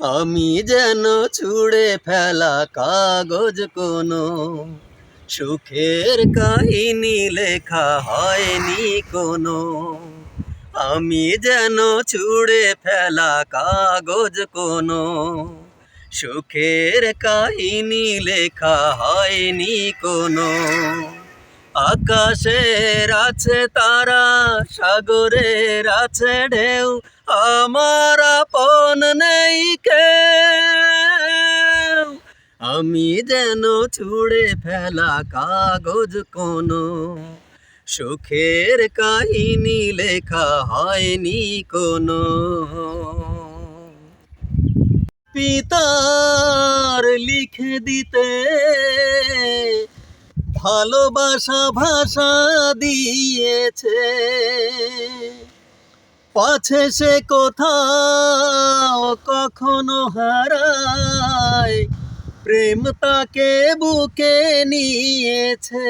আমি যেন ছুঁড়ে ফেলা কাগজ কোনো, সুখের কাহিনী লেখা হয়নি কোনো। আমি যেন ছুঁড়ে ফেলা কাগজ কোনো, সুখের কাহিনী লেখা হয়নি কোনো। আকাশের আছে তারা, সাগরের আছে ঢেউ, আমার আপন নেই আমি যেন ছুঁড়ে ফেলা কাগজ কোনো। সুখের কাহিনী লেখা হয়নি কোনো। পিতার লিখে দিতে ভালোবাসা ভাষা দিয়েছে। পাছে সে কোথাও কখনো হারায়। প্রেম তাকে বুকে নিয়েছে।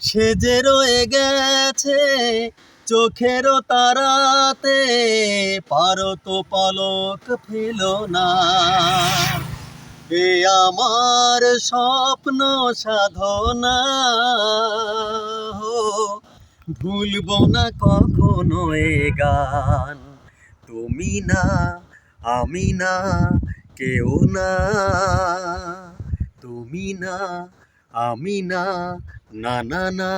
সে যে রয়ে গেছে চোখেরও তারাতে, পারো তো পলক ফেল না। এ আমার স্বপ্ন সাধনা। ভুলবো না কখনো এ গান। তুমি না, আমি না, কেউ না। তুমি না, আমি না না না না।